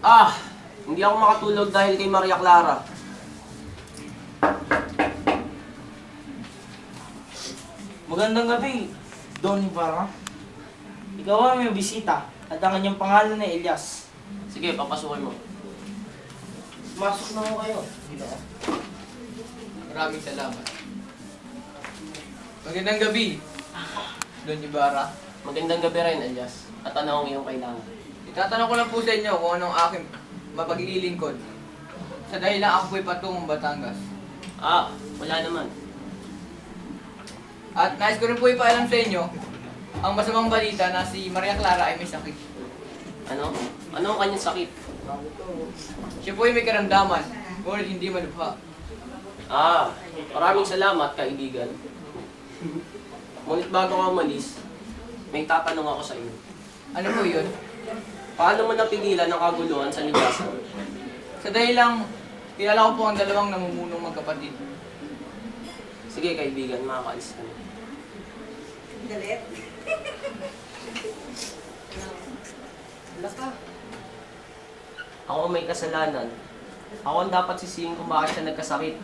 Ah, hindi ako makatulog dahil kay Maria Clara. Magandang gabi, Don Ibarra. Ikaw ang may bisita at ang kanyang pangalan ay Elias. Sige, papasukin mo. Masok na ho kayo. Maraming salamat. Magandang gabi, Don Ibarra. Magandang gabi rin, Elias. At ano ang iyong kailangan? Itatanong ko lang po sa inyo kung anong aking mapaglilingkod. Sa dahil lang ako po'y patungong Batangas. Ah, wala naman. At nais ko rin po ipaalam sa inyo ang masamang balita na si Maria Clara ay may sakit. Ano? Ano ang kanyang sakit? Siya po ay may karamdaman, ngunit hindi malubha. Ah, maraming salamat, kaibigan. Ngunit bago ka umalis, may tatanong ako sa iyo. Ano po yun? Paano mo napigilan ang kaguluhan sa ligasan? Sa dahil lang, kilala ko po ang dalawang namumunong magkapatid. Sige, kaibigan, makakaalis ka na. Galit? Ako ang may kasalanan. Ako ang dapat sisihin kung bakit siya nagkasakit.